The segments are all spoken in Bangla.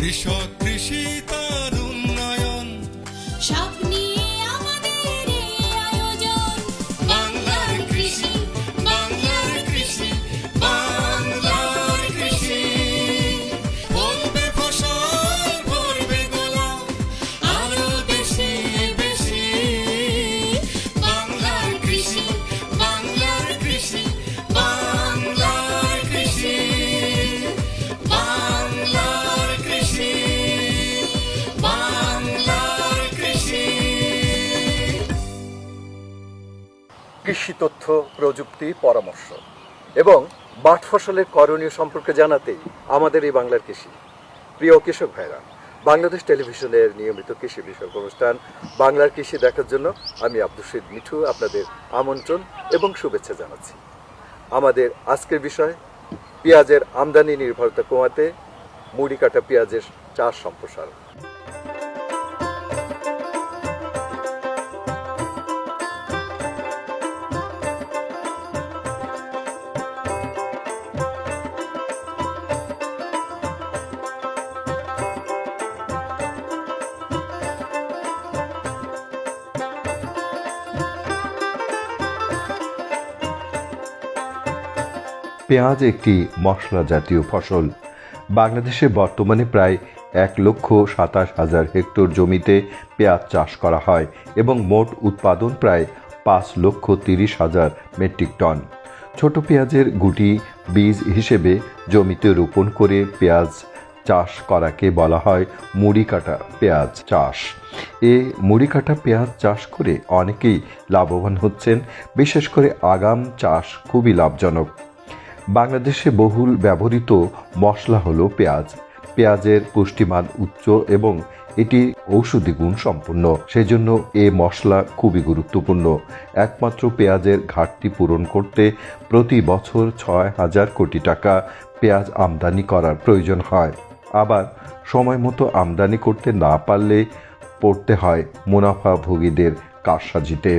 কৃষক কৃষি তার কৃষি তথ্য, প্রযুক্তি, পরামর্শ এবং মাঠ ফসলের করণীয় সম্পর্কে জানাতেই আমাদের এই বাংলার কৃষি। প্রিয় কৃষক ভাইরা, বাংলাদেশ টেলিভিশনের নিয়মিত কৃষি বিষয়ক অনুষ্ঠান বাংলার কৃষি দেখার জন্য আমি আব্দুল শহীদ মিঠু আপনাদের আমন্ত্রণ এবং শুভেচ্ছা জানাচ্ছি। আমাদের আজকের বিষয়, পেঁয়াজের আমদানি নির্ভরতা কমাতে মুড়ি কাটা পেঁয়াজের চাষ সম্প্রসারণ। পেঁয়াজ একটি মশলা জাতীয় ফসল। বাংলাদেশে বর্তমানে প্রায় এক লক্ষ সাতাশ হাজার হেক্টর জমিতে পেঁয়াজ চাষ করা হয় এবং মোট উৎপাদন প্রায় পাঁচ লক্ষ তিরিশ হাজার মেট্রিক টন। ছোট পেঁয়াজের গুটি বীজ হিসেবে জমিতে রোপণ করে পেঁয়াজ চাষ করাকে বলা হয় মুড়ি কাটা পেঁয়াজ চাষ। এ মুড়ি কাটা পেঁয়াজ চাষ করে অনেকেই লাভবান হচ্ছেন, বিশেষ করে আগাম চাষ খুবই লাভজনক। বাংলাদেশে বহুল ব্যবহৃত মশলা হলো পেঁয়াজ। পেঁয়াজের পুষ্টিমান উচ্চ এবং এটি ঔষধি গুণ সম্পন্ন। সেজন্য এ মশলা খুবই গুরুত্বপূর্ণ। একমাত্র পেঁয়াজের ঘাটতি পূরণ করতে প্রতি বছর ছয় হাজার কোটি টাকা পেঁয়াজ আমদানি করার প্রয়োজন হয়। আবার সময় মতো আমদানি করতে না পারলে পড়তে হয় মুনাফাভোগীদের কারসাজিতে।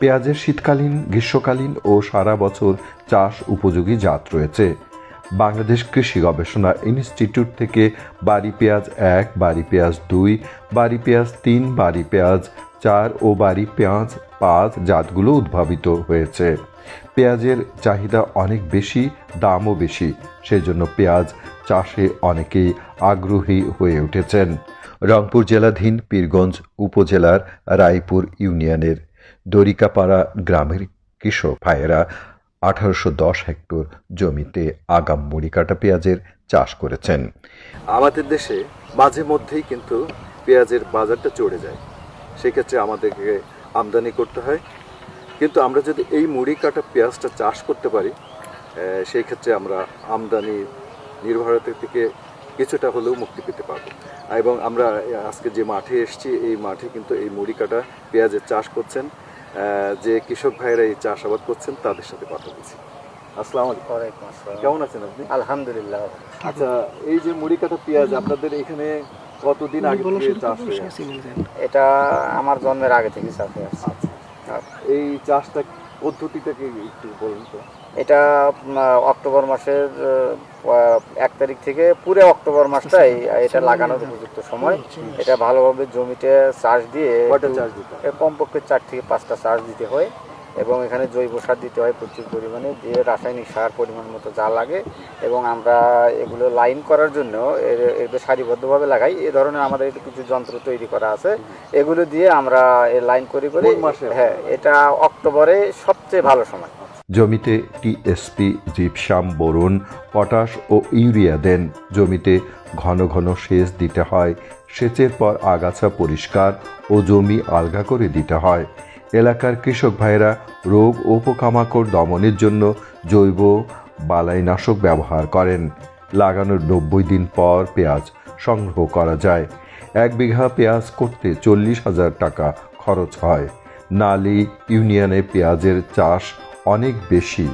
পেঁয়াজের শীতকালীন, গ্রীষ্মকালীন ও সারা বছর চাষ উপযোগী জাত রয়েছে। বাংলাদেশ কৃষি গবেষণা ইনস্টিটিউট থেকে বাড়ি পেঁয়াজ এক, বাড়ি পেঁয়াজ দুই, বাড়ি পেঁয়াজ তিন, বাড়ি পেঁয়াজ চার ও বাড়ি পেঁয়াজ পাঁচ জাতগুলো উদ্ভাবিত হয়েছে। পেঁয়াজের চাহিদা অনেক বেশি, দামও বেশি, সেজন্য পেঁয়াজ চাষে অনেকেই আগ্রহী হয়ে উঠেছেন। রংপুর জেলাধীন পীরগঞ্জ উপজেলার রায়পুর ইউনিয়নের দরিকাপাড়া গ্রামের কৃষক ভাইয়েরা আঠারোশো দশ হেক্টর জমিতে আগাম মুড়ি কাটা পেঁয়াজের চাষ করেছেন। আমাদের দেশে মাঝে মধ্যেই কিন্তু পেঁয়াজের বাজারটা চড়ে যায়। সেক্ষেত্রে আমাদেরকে আমদানি করতে হয়। কিন্তু আমরা যদি এই মুড়ি কাটা পেঁয়াজটা চাষ করতে পারি সেই ক্ষেত্রে আমরা আমদানি নির্ভরতা থেকে কিছুটা হলেও মুক্তি পেতে পারব। এবং আমরা আজকে যে মাঠে এসেছি, এই মাঠে কিন্তু এই মুড়ি কাটা পেঁয়াজের চাষ করছেন। যে কৃষক ভাইরা এই চাষাবাদ করছেন তাদের সাথে কথা বলছি। আসসালামু আলাইকুম। কেমন আছেন আপনি? আলহামদুলিল্লাহ। আচ্ছা এই যে মুড়ি কাটা পেঁয়াজ আপনাদের এখানে কতদিন আগে থেকে চাষ হয়ে? এটা আমার জন্মের আগে থেকে চাষ হয়ে আসছে এই চাষটা পদ্ধতিটাকে একটু বলুন তো। এটা অক্টোবর মাসের এক তারিখ থেকে পুরো অক্টোবর মাসটাই এটা লাগানোর উপযুক্ত সময়। এটা ভালোভাবে জমিতে চাষ দিয়ে কমপক্ষে চার থেকে পাঁচটা চাষ দিতে হয় এবং এখানে জৈব সার দিতে হয় প্রচুর পরিমাণে দিয়ে রাসায়নিক সার পরিমাণ মতো যা লাগে এবং আমরা এগুলো লাইন করার জন্য এর- এগুলো সারিবদ্ধভাবে লাগাই। এ ধরনের আমাদের কিছু যন্ত্র তৈরি করা আছে। এগুলো দিয়ে আমরা লাইন করি করে? হ্যাঁ এটা অক্টোবরে সবচেয়ে ভালো সময়। জমিতে টিএসপি জিপসাম বোরন পটাশ ও ইউরিয়া দেন। জমিতে ঘন ঘন সেচ দিতে হয়। সেচের পর আগাছা পরিষ্কার ও জমি আলগা করে দিতে হয়। এলাকার কৃষক ভাইরা রোগ ও পোকামাকড় দমনের জন্য জৈব বালাইনাশক ব্যবহার করেন। লাগানোর নব্বই দিন পর পেঁয়াজ সংগ্রহ করা যায়। এক বিঘা পেঁয়াজ করতে চল্লিশ হাজার টাকা খরচ হয়। নালি ইউনিয়নে পেঁয়াজের চাষ অনেক বেশি।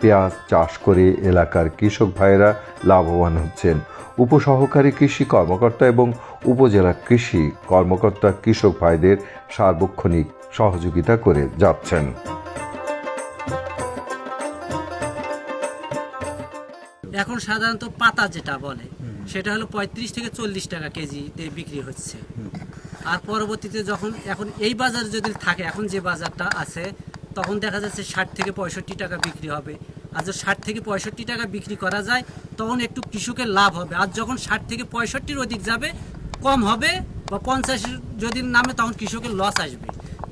পেঁয়াজ চাষ করে এলাকার কৃষক ভাইয়েরা লাভবান হচ্ছেন। উপসহকারী কৃষি কর্মকর্তা এবং উপজেলা কৃষি কর্মকর্তা কৃষক ভাইদের সার্বক্ষণিক সহযোগিতা করে যাচ্ছেন। এখন সাধারণত পাতা যেটা বলে সেটা হলো পঁয়ত্রিশ থেকে চল্লিশ টাকা কেজিতে বিক্রি হচ্ছে। আর পরবর্তীতে যখন এখন এই বাজার যদি থাকে এখন যে বাজারটা আছে তখন দেখা যাচ্ছে ষাট থেকে পঁয়ষট্টি টাকা বিক্রি হবে। আর যদি ষাট থেকে পঁয়ষট্টি টাকা বিক্রি করা যায়, তখন একটু কৃষকের লাভ হবে। আর যখন ষাট থেকে পঁয়ষট্টির অধিক যাবে, কম হবে বা পঞ্চাশের যদি নামে, তখন কৃষকের লস আসবে।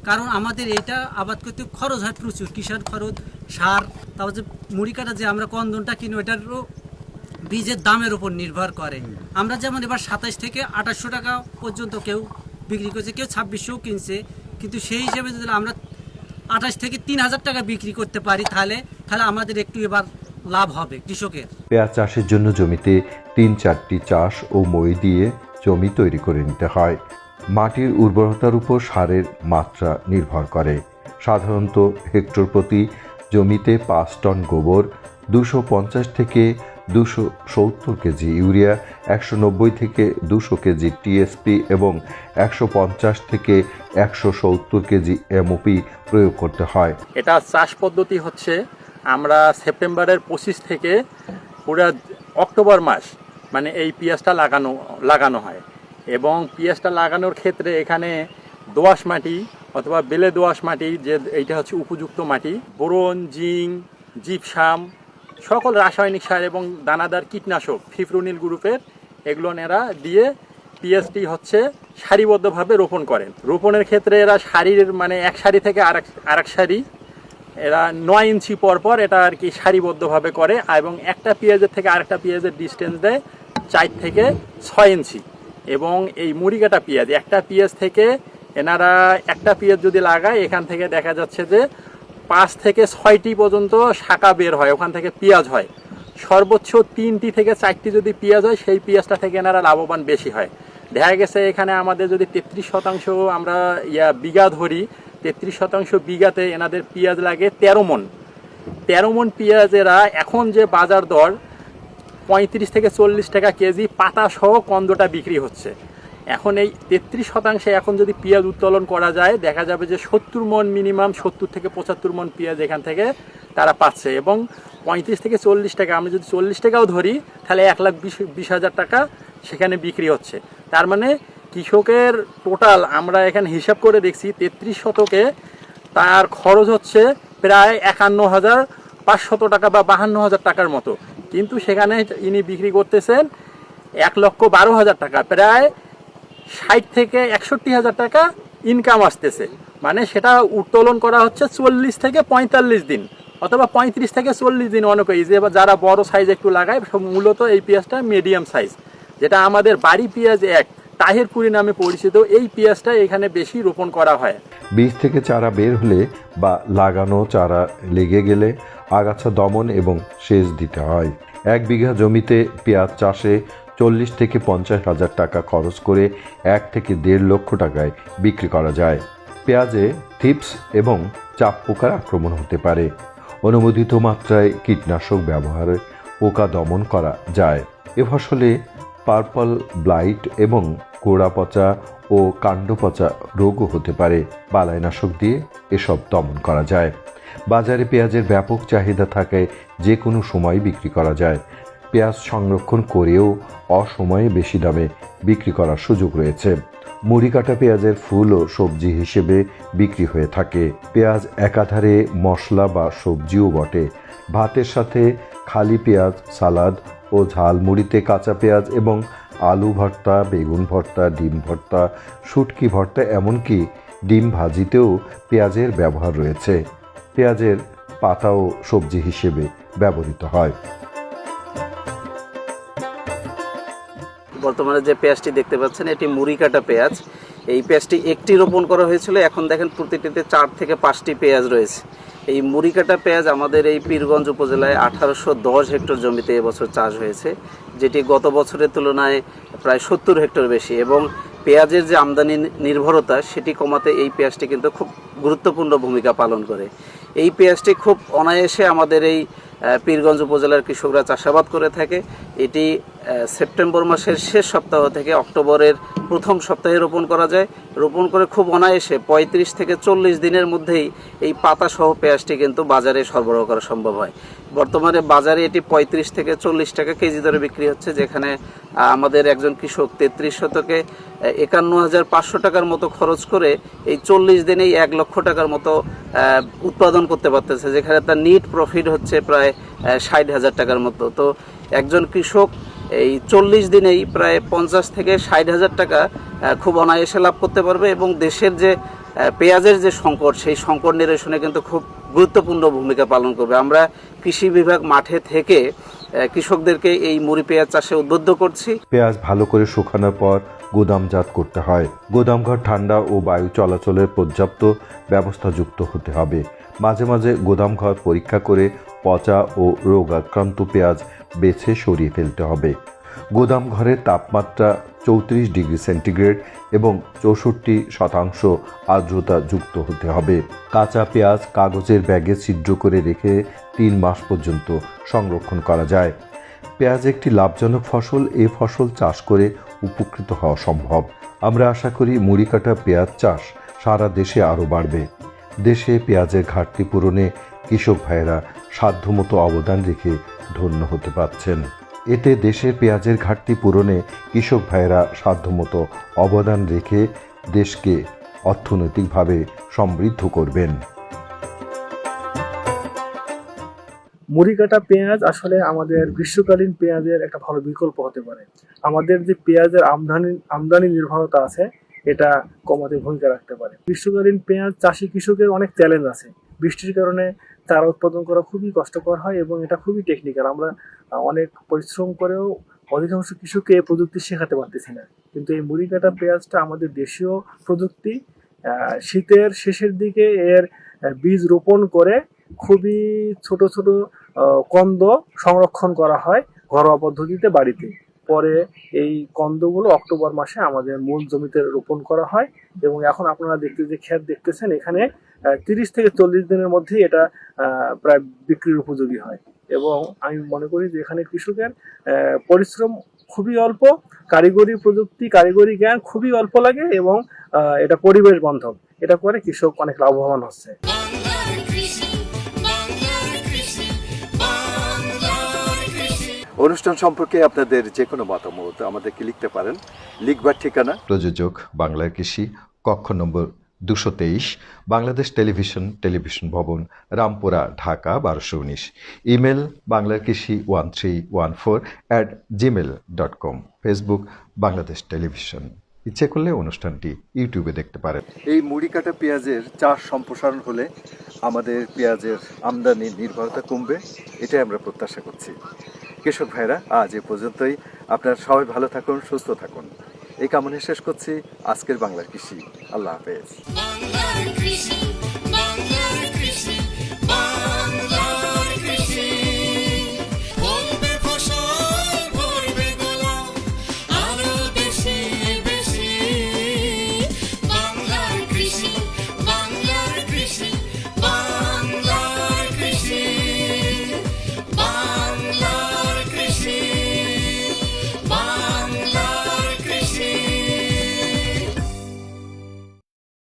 কারণ আমাদের এইটা আবাদ করতে খরচ হয় প্রচুর। কিষার খরচ, সার, তারপর যে মুড়ি কাটা যে আমরা কন্দনটা কিনি ওটারও বীজের দামের উপর নির্ভর করে। আমরা যেমন এবার সাতাশ থেকে আঠাশশো টাকা পর্যন্ত কেউ বিক্রি করছে, কেউ ছাব্বিশশোও কিনছে। কিন্তু সেই হিসেবে যদি আমরা আঠাশ থেকে তিন হাজার টাকা বিক্রি করতে পারি, তাহলে তাহলে আমাদের একটু এবার লাভ হবে কৃষকের। পেঁয়াজ চাষের জন্য জমিতে তিন চারটি চাষ ও মই দিয়ে জমি তৈরি করে নিতে হয়। মাটির উর্বরতার উপর সারের মাত্রা নির্ভর করে। সাধারণত হেক্টর প্রতি জমিতে পাঁচ টন গোবর, দুশো পঞ্চাশ থেকে দুশো সত্তর কেজি ইউরিয়া, একশো নব্বই থেকে দুশো কেজি টিএসপি এবং একশো পঞ্চাশ থেকে একশো সত্তর কেজি এমওপি প্রয়োগ করতে হয়। এটা চাষ পদ্ধতি হচ্ছে আমরা সেপ্টেম্বরের পঁচিশ থেকে পুরো অক্টোবর মাস মানে এই পেঁয়াজটা লাগানো লাগানো হয়। এবং পেঁয়াজটা লাগানোর ক্ষেত্রে এখানে দোআঁশ মাটি অথবা বেলে দোআঁশ মাটি যে, এইটা হচ্ছে উপযুক্ত মাটি। বোরন জিং জিপসাম সকল রাসায়নিক সার এবং দানাদার কীটনাশক ফিফরুনিল গ্রুপের এগুলো এরা দিয়ে পিএসটি হচ্ছে সারিবদ্ধভাবে রোপণ করেন। রোপণের ক্ষেত্রে এরা সারির মানে এক সারি থেকে আরেক আরেক সারি। এরা নয় ইঞ্চি পর পর এটা আর কি সারিবদ্ধভাবে করে এবং একটা পেঁয়াজের থেকে আরেকটা পেঁয়াজের ডিস্টেন্স দেয় চার থেকে ছয় ইঞ্চি। এবং এই মুড়ি কাটা পেঁয়াজ একটা পেঁয়াজ থেকে এনারা একটা পেঁয়াজ যদি লাগায়, এখান থেকে দেখা যাচ্ছে যে পাঁচ থেকে ছয়টি পর্যন্ত শাখা বের হয়, ওখান থেকে পেঁয়াজ হয়। সর্বোচ্চ তিনটি থেকে চারটি যদি পেঁয়াজ হয়, সেই পেঁয়াজটা থেকে এনারা লাভবান বেশি হয়। দেখা গেছে এখানে আমাদের যদি তেত্রিশ শতাংশ আমরা ইয়া বিঘা ধরি, তেত্রিশ শতাংশ বিঘাতে এনাদের পেঁয়াজ লাগে তেরো মন তেরো মন পেঁয়াজেরা এখন যে বাজার দর, পঁয়ত্রিশ থেকে চল্লিশ টাকা কেজি পাতা সহ কন্দটা বিক্রি হচ্ছে। এখন এই তেত্রিশ শতাংশে এখন যদি পেঁয়াজ উত্তোলন করা যায়, দেখা যাবে যে সত্তর মন মিনিমাম, সত্তর থেকে পঁচাত্তর মন পেঁয়াজ এখান থেকে তারা পাচ্ছে এবং পঁয়ত্রিশ থেকে চল্লিশ টাকা, আমি যদি চল্লিশ টাকাও ধরি, তাহলে এক লাখ বিশ বিশ হাজার টাকা সেখানে বিক্রি হচ্ছে। তার মানে কৃষকের টোটাল আমরা এখানে হিসাব করে দেখছি, তেত্রিশ শতকে তার খরচ হচ্ছে প্রায় একান্ন হাজার পাঁচশত টাকা বা বাহান্ন হাজার টাকার মতো। কিন্তু সেখানে ইনি বিক্রি করতেছেন এক লক্ষ বারো হাজার টাকা, প্রায় ষাট থেকে একষট্টি হাজার টাকা ইনকাম আসতেছে। মানে সেটা উত্তোলন করা হচ্ছে চল্লিশ থেকে পঁয়তাল্লিশ দিন অথবা পঁয়ত্রিশ থেকে চল্লিশ দিন অনেকেই যে যারা বড় সাইজ একটু লাগায় মূলত এই পেঁয়াজটা মিডিয়াম সাইজ যেটা আমাদের বাড়ি পেঁয়াজ এক তাহিরপুরি নামে পরিচিত, এই পেঁয়াজটা এখানে বেশি রোপণ করা হয়। বীজ থেকে চারা বের হলে বা লাগানো চারা লেগে গেলে আগাছা দমন এবং সেচ দিতে হয়। এক বিঘা জমিতে পেঁয়াজ চাষে চল্লিশ থেকে পঞ্চাশ হাজার টাকা খরচ করে এক থেকে দেড় লক্ষ টাকায় বিক্রি করা যায়। পেঁয়াজে থিপস এবং চাপ পোকার আক্রমণ হতে পারে। অনুমোদিত মাত্রায় কীটনাশক ব্যবহারে পোকা দমন করা যায়। এ ফসলে পার্পল, ব্লাইট এবং গোড়া পচা ও কাণ্ড পচা রোগও হতে পারে। বালাইনাশক দিয়ে এসব দমন করা যায়। বাজারে পেঁয়াজের ব্যাপক চাহিদা থাকায় যে কোনো সময় বিক্রি করা যায়। পেঁয়াজ সংরক্ষণ করেও অসময়ে বেশি দামে বিক্রি করার সুযোগ রয়েছে। মুড়ি কাটা পেঁয়াজের ফুল ও সবজি হিসেবে বিক্রি হয়ে থাকে। পেঁয়াজ একাধারে মশলা বা সবজিও বটে। ভাতের সাথে খালি পেঁয়াজ, সালাদ ও ঝাল মুড়িতে কাঁচা পেঁয়াজ এবং আলু ভর্তা, বেগুন ভর্তা, ডিম ভর্তা, শুটকি ভর্তা এমনকি ডিম ভাজিতেও পেঁয়াজের ব্যবহার রয়েছে। পেঁয়াজের পাতাও সবজি হিসেবে ব্যবহৃত হয়। বর্তমানে যে পেঁয়াজটি দেখতে পাচ্ছেন, এটি মুড়ি কাটা পেঁয়াজ। এই পেঁয়াজটি একটি রোপণ করা হয়েছিল, এখন দেখেন প্রতিটিতে চার থেকে পাঁচটি পেঁয়াজ রয়েছে। এই মুড়ি কাটা পেঁয়াজ আমাদের এই পীরগঞ্জ উপজেলায় আঠারোশো দশ হেক্টর জমিতে এবছর চাষ হয়েছে, যেটি গত বছরের তুলনায় প্রায় সত্তর হেক্টর বেশি এবং পেঁয়াজের যে আমদানি নির্ভরতা, সেটি কমাতে এই পেঁয়াজটি কিন্তু খুব গুরুত্বপূর্ণ ভূমিকা পালন করে। এই পেঁয়াজটি খুব অনায়াসে আমাদের এই পীরগঞ্জ উপজেলার কৃষকরা চাষাবাদ করে থাকে। এটি সেপ্টেম্বর মাসের শেষ সপ্তাহ থেকে অক্টোবরের প্রথম সপ্তাহে রোপণ করা যায়। রোপণ করে খুব অনায়াসে পঁয়ত্রিশ থেকে চল্লিশ দিনের মধ্যেই এই পাতা সহ পেঁয়াজটি কিন্তু বাজারে সরবরাহ করা সম্ভব হয়। বর্তমানে বাজারে এটি পঁয়ত্রিশ থেকে চল্লিশ টাকা কেজি দরে বিক্রি হচ্ছে, যেখানে আমাদের একজন কৃষক তেত্রিশ শতকে একান্ন হাজার পাঁচশো টাকার মতো খরচ করে এই চল্লিশ দিনেই এক লক্ষ টাকার মতো উৎপাদন করতে পারতেছে, যেখানে তার নিট প্রফিট হচ্ছে প্রায় ষাট হাজার টাকার মতো। তো একজন কৃষক এই চল্লিশ দিনেই প্রায় পঞ্চাশ থেকে ষাট হাজার টাকা খুব অনায়াসে লাভ করতে পারবে এবং দেশের যে পেঁয়াজের যে সংকট, সেই সংকট নিরসনে কিন্তু খুব গুরুত্বপূর্ণ ভূমিকা পালন করবে। আমরা কৃষি বিভাগ মাঠে থেকে কৃষকদেরকে এই মুড়ি পেঁয়াজ চাষে উদ্বুদ্ধ করছি। পেঁয়াজ ভালো করে শুকানোর পর গুদামজাত করতে হয়। গোদামঘর ঠান্ডা ও বায়ু চলাচলের পর্যাপ্ত ব্যবস্থাযুক্ত হতে হবে। মাঝে মাঝে গোদামঘর পরীক্ষা করে পচা ও রোগাক্রান্ত পেঁয়াজ বেছে সরিয়ে ফেলতে হবে। গোদাম ঘরের তাপমাত্রা চৌত্রিশ ডিগ্রি সেন্টিগ্রেড এবং চৌষট্টি শতাংশ আর্দ্রতা যুক্ত হতে হবে। কাঁচা পেঁয়াজ কাগজের ব্যাগে ছিদ্র করে রেখে তিন মাস পর্যন্ত সংরক্ষণ করা যায়। পেঁয়াজ একটি লাভজনক ফসল, এ ফসল চাষ করে উপকৃত হওয়া সম্ভব। আমরা আশা করি মুড়ি কাটা পেঁয়াজ চাষ সারা দেশে আরও বাড়বে। দেশে পেঁয়াজের ঘাটতি পূরণে কৃষক ভাইয়েরা সাধ্যমতো অবদান রেখে ধন্য হতে পারছেন। এতে দেশে পেঁয়াজের ঘাটতি পূরণে কৃষক ভাইয়েরা সাধ্যমতো অবদান রেখে দেশকে অর্থনৈতিকভাবে সমৃদ্ধ করবেন। মুড়ি কাটা পেঁয়াজ আসলে আমাদের গ্রীষ্মকালীন পেঁয়াজের একটা ভালো বিকল্প হতে পারে। আমাদের যে পেঁয়াজের আমদানি আমদানি নির্ভরতা আছে এটা কমাতে ভূমিকা রাখতে পারে। গ্রীষ্মকালীন পেঁয়াজ চাষি কৃষকের অনেক চ্যালেঞ্জ আছে। বৃষ্টির কারণে চারা উৎপাদন করা খুবই কষ্টকর হয় এবং এটা খুবই টেকনিক্যাল আমরা অনেক পরিশ্রম করেও অধিকাংশ কৃষককে এই প্রযুক্তি শেখাতে পারতেছি না। কিন্তু এই মুড়ি কাটা পেঁয়াজটা আমাদের দেশীয় প্রযুক্তি শীতের শেষের দিকে এর বীজ রোপণ করে খুবই ছোট ছোট কন্দ সংরক্ষণ করা হয় ঘরোয়া পদ্ধতিতে বাড়িতে। পরে এই কন্দগুলো অক্টোবর মাসে আমাদের মূল জমিতে রোপণ করা হয় এবং এখন আপনারা দেখতে যে ক্ষেত দেখতেছেন, এখানে তিরিশ থেকে চল্লিশ দিনের মধ্যেই এটা প্রায় বিক্রির উপযোগী হয়। এবং আমি মনে করি যে এখানে কৃষকের পরিশ্রম খুবই অল্প, কারিগরি প্রযুক্তি, কারিগরি জ্ঞান খুবই অল্প লাগে এবং এটা পরিবেশ বান্ধব। এটা করে কৃষক অনেক লাভবান হচ্ছে। অনুষ্ঠান সম্পর্কে আপনাদের যে কোনো মতামত আমাদেরকে লিখতে পারেন। লিখবার ঠিকানা? প্রযোজক বাংলার কৃষি কক্ষ নম্বর দুশো তেইশ বাংলাদেশ টেলিভিশন টেলিভিশন ভবন রামপুরা ঢাকা বারোশো উনিশ। ইমেল বাংলার কৃষি one three one four at gmail dot com facebook Bangladesh television. ইচ্ছে করলে অনুষ্ঠানটি ইউটিউবে দেখতে পারেন। এই মুড়ি কাটা পেঁয়াজের চাষ সম্প্রসারণ হলে আমাদের পেঁয়াজের আমদানি নির্ভরতা কমবে এটাই আমরা প্রত্যাশা করছি। কৃষক ভাইরা, আজ এ পর্যন্তই। আপনারা সবাই ভালো থাকুন, সুস্থ থাকুন। এই কামনে শেষ করছি। আজকের বাংলার কৃষি। আল্লাহ হাফেজ।